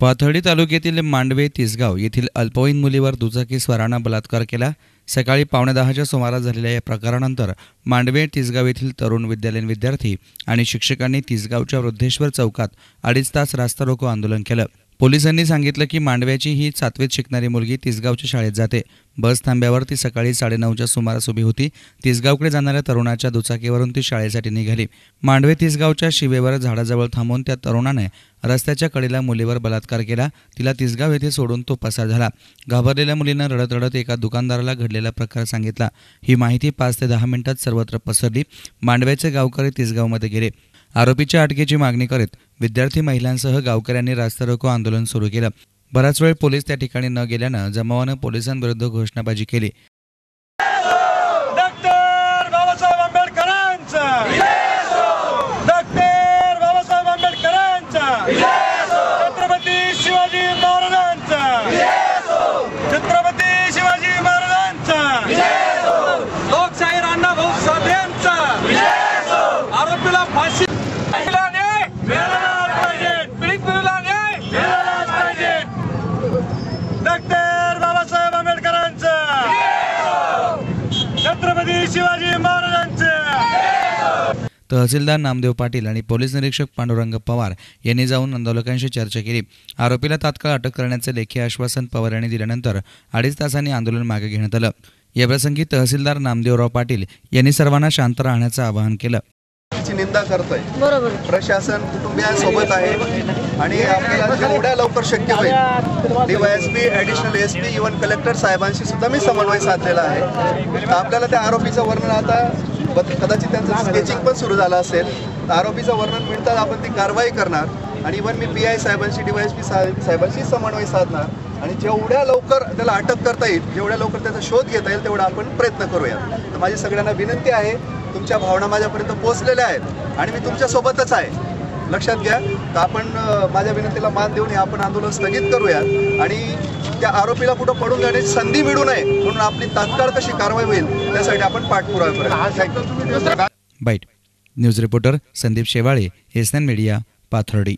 पाथर्डी तालुक्यातील मांडवे तिसगाव येथील अल्पवयीन मुलीवर दुचाकी स्वारानं बलात्कार केला. सकाळी पावणे दहाच्या सुमारास झालेल्या या प्रकारानंतर मांडवे तिसगाव येथील तरुण विद्यालयीन विद्यार्थी आणि शिक्षकांनी तिसगावच्या वृद्धेश्वर चौकात अडीच तास रास्ता रोको आंदोलन केलं. पोलिसांनी सांगितलं की मांडव्याची ही सातवीत शिकणारी मुलगी तिसगावच्या शाळेत जाते. बस थांब्यावर ती सकाळी साडेनऊच्या सुमारास उभी होती. तिसगावकडे जाणाऱ्या तरुणाच्या दुचाकीवरून ती शाळेसाठी निघाली. मांडवे तिसगावच्या शिवेवर झाडाजवळ थांबून त्या तरुणाने रस्त्याच्या कडेला मुलीवर बलात्कार केला. तिला तिसगाव येथे सोडून तो पसार झाला. घाबरलेल्या मुलीनं रडत रडत एका दुकानदाराला घडलेला प्रकार सांगितला. ही माहिती पाच ते दहा मिनिटात सर्वत्र पसरली. मांडव्याचे गावकरी तिसगावमध्ये गेले. आरोपीच्या अटकेची मागणी करीत विद्यार्थी महिलांसह गावकऱ्यांनी रास्ता रोको आंदोलन सुरू केलं. बराच वेळ पोलीस त्या ठिकाणी न गेल्यानं जमावानं पोलिसांविरुद्ध घोषणाबाजी केली. आंबेडकरांचा. छत्रपती शिवाजी तहसीलदार नामदेव पाटील आणि पोलीस निरीक्षक पांडुरंग पवार यांनी जाऊन आंदोलकांशी चर्चा केली. आरोपीला तात्काळ अटक करण्याचे लेखी आश्वासन पवार यांनी दिल्यानंतर अडीच तासांनी आंदोलन मागे घेण्यात आलं. याप्रसंगी तहसीलदार नामदेवराव पाटील यांनी सर्वांना शांत राहण्याचं आवाहन केलं. ची निंदा करतोय. बरोबर. प्रशासन कुटुंबियांसोबत आहे आणि आपल्याला जेवढ्या लवकर शक्य होईल. DYSP additional S P even collector साहेबांशी सुद्धा मी समन्वय साधलेला आहे. आपल्याला त्या आरोपीचं वर्णन आता कदाचित त्यांचं स्केचिंग पण सुरू झालं असेल. तर आरोपीचं वर्णन मिळताच आपण ती कारवाई करणार आणि इव्हन मी पी आय साहेबांशी डीवायएसपी साहेबांशी समन्वय साधणार. आणि जेवढ्या लवकर त्याला अटक करता येईल जेवढ्या लवकर त्याचा शोध घेता येईल तेवढा आपण प्रयत्न करूया. तर माझी सगळ्यांना विनंती आहे तुमच्या भावना माझ्यापर्यंत पोहोचलेल्या आहेत आणि मी तुमच्या सोबतच आहे. लक्षात घ्या तर आपण माझ्या विनंतीला मान देऊन हे आपण आंदोलन स्थगित करूया. आणि त्या आरोपीला कुठं पडून जाण्याची संधी मिळू नये म्हणून आपली तात्काळ कशी कारवाई होईल त्यासाठी आपण पाठपुरावा bite news reporter Sandeep Shewale S N media Pathardi.